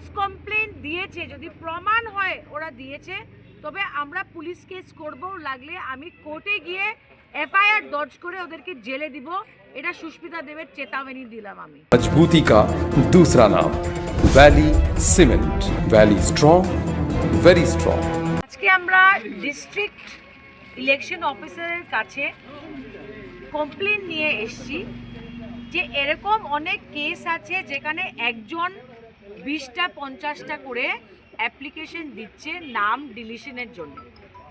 False complain দিয়েছে যদি প্রমাণ হয় ওরা দিয়েছে তবে আমরা পুলিশ কেস করব লাগলে আমি কোর্টে গিয়ে এফআইআর দর্জ করে ওদেরকে জেলে দিব এটা সুস্মিতা দেবের চেতাবনী দিলাম আমি मजबूती का दूसरा नाम valley cement valley strong very strong আজকে আমরা ডিস্ট্রিক্ট ইলেকশন অফিসারের কাছে কমপ্লেন নিয়ে এসেছি যে এরকম অনেক কেস আছে যেখানে একজন বিশটা পঞ্চাশটা করে অ্যাপ্লিকেশন দিচ্ছে নাম ডিলিশনের জন্য।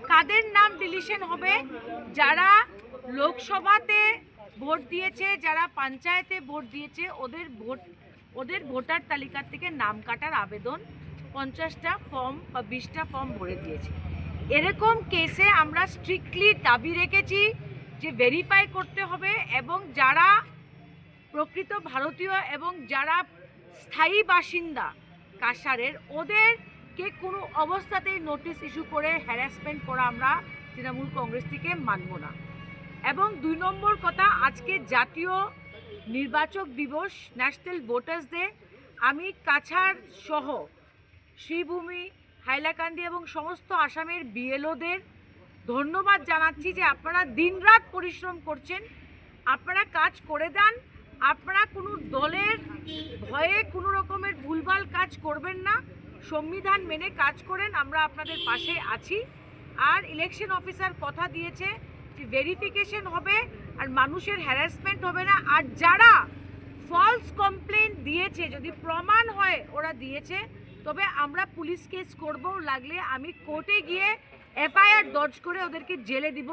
কাদের নাম ডিলিশন হবে? যারা লোকসভাতে ভোট দিয়েছে, যারা পঞ্চায়েতে ভোট দিয়েছে, ওদের ভোট, ওদের ভোটার তালিকা থেকে নাম কাটার আবেদন পঞ্চাশটা ফর্ম বা বিশটা ফর্ম ভরে দিয়েছে। এরকম কেসে আমরা স্ট্রিক্টলি দাবি রেখেছি যে ভেরিফাই করতে হবে এবং যারা প্রকৃত ভারতীয় এবং যারা স্থায়ী বাসিন্দা। কাসারের ওদেরকে কোনো অবস্থাতেই নোটিশ ইস্যু করে হ্যারাসমেন্ট করা আমরা তৃণমূল কংগ্রেস থেকে মানব না। এবং দুই নম্বর কথা, আজকে জাতীয় নির্বাচক দিবস ন্যাশনাল ভোটার্স ডে আমি কাছাড় সহ শ্রীভূমি, হাইলাকান্দি এবং সমস্ত আসামের বিএলওদের ধন্যবাদ জানাচ্ছি যে আপনারা দিনরাত পরিশ্রম করছেন, আপনারা কাজ করে দেন আপনারা কোনো দলের ভয়ে কোনো রকমের ভুলভাল কাজ করবেন না। সংবিধান মেনে কাজ করেন, আমরা আপনাদের পাশে আছি। আর ইলেকশন অফিসার কথা দিয়েছে ভেরিফিকেশন হবে আর মানুষের হ্যারাসমেন্ট হবে না। আর যারা ফলস কমপ্লেন দিয়েছে, যদি প্রমাণ হয় ওরা দিয়েছে, তবে আমরা পুলিশ কেস করব। লাগলে আমি কোর্টে গিয়ে এফআইআর দর্জ করে ওদেরকে জেলে দিব।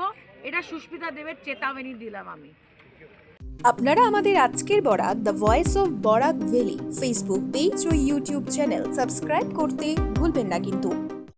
এটা সুস্মিতা দেবের চেতাবনী দিলাম আমি। আপনারা আমাদের আজকের Barak the voice of Barak valley Facebook page O YouTube channel subscribe করতে ভুলবেন না কিন্তু।